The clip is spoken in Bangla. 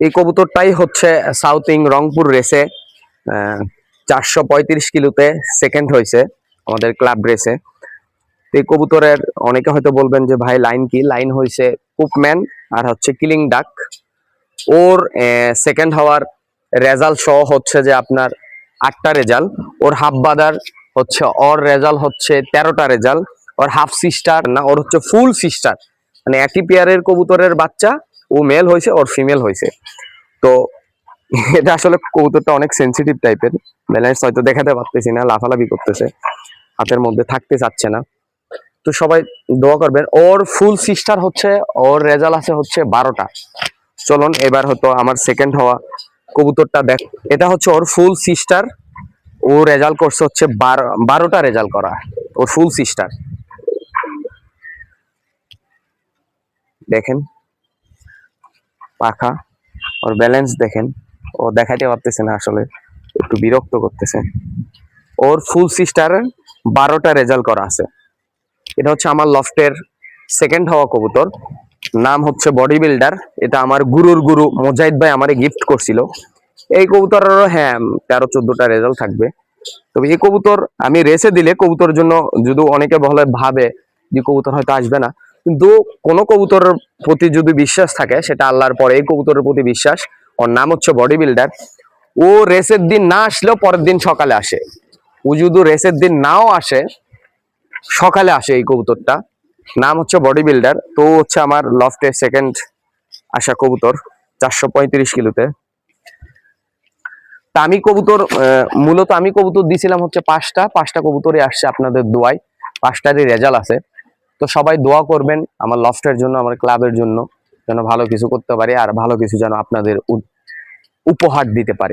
এই কবুতরটাই হচ্ছে সাউথিং রংপুর রেসে চারশো পঁয়ত্রিশ কিলোতে সেকেন্ড হয়েছে আমাদের ক্লাব রেসে এই কবুতরের অনেকে হয়তো বলবেন যে, ভাই লাইন কি? লাইন হয়েছে কুপম্যান আর হচ্ছে কিলিং ডাক ওর সেকেন্ড হওয়ার রেজাল্ট সহ হচ্ছে যে আপনার আটটা রেজাল্ট ওর হাফ বাদার হচ্ছে, ওর রেজাল্ট হচ্ছে তেরোটা রেজাল্ট ওর হাফ সিস্টার না, ওর হচ্ছে ফুল সিস্টার মানে একই পেয়ারের কবুতরের বাচ্চা ও মেল হয়েছে ওর ফিমেল হয়েছে। তো এটা আসলে কবুতরটা অনেক সেন্সিটিভ টাইপের ব্যালেন্স হয়তো দেখাতে পারতেছি না, লাফালাফি করতেছে। হাতের মধ্যে থাকতে চাচ্ছে না। তো সবাই দোয়া করবেন। ওর ফুল সিস্টার হচ্ছে, ওর রেজাল্ট আছে হচ্ছে বারোটা। চলুন, এবার হতো আমার সেকেন্ড হওয়া কবুতরটা দেখ এটা হচ্ছে ওর ফুল সিস্টার ও রেজাল্ট করছে হচ্ছে বারো বারোটা রেজাল্ট করা। ওর ফুল সিস্টার দেখেন। পাখা। ওর ব্যালেন্স দেখেন, ও দেখাইতে পারতেছে না আসলে, একটু বিরক্ত করতেছে। ওর ফুল সিস্টার বারোটা রেজাল্ট করা আছে। এটা হচ্ছে আমার লফটের সেকেন্ড হওয়া কবুতর। নাম হচ্ছে বডি বিল্ডার এটা আমার গুরুর গুরু মোজাহিদ ভাই আমারে গিফট করছিল। এই কবুতরেরও হ্যাঁ তেরো, চোদ্দটা রেজাল্ট থাকবে। তবে এই কবুতর আমি রেসে দিলে কবুতর জন্য, যদি অনেকে বলে, ভাবে যে কবুতর হয়তো আসবে না কিন্তু কোনো কবুতরের প্রতি যদি বিশ্বাস থাকে, সেটা আল্লাহর পরে এই কবুতরের প্রতি বিশ্বাস, ওর নাম হচ্ছে বডি বিল্ডার ও রেসের দিন না আসলেও পরের দিন সকালে আসে। ও যদি রেসের দিন নাও আসে, সকালে আসে এই কবুতরটা। নাম হচ্ছে বডি বিল্ডার তো হচ্ছে আমার লফটের সেকেন্ড আসা কবুতর, চারশো পঁয়ত্রিশ কিলোতে। তা আমি কবুতর মূলত আমি কবুতর দিছিলাম হচ্ছে পাঁচটা। পাঁচটা কবুতরই আসছে আপনাদের দোয়ায়। পাঁচটারই রেজাল্ট আছে। তো সবাই দোয়া করবেন আমার লফটের জন্য, আমার ক্লাবের জন্য, যেন ভালো কিছু করতে পারি আর ভালো কিছু যেন আপনাদের উপহার দিতে পারি।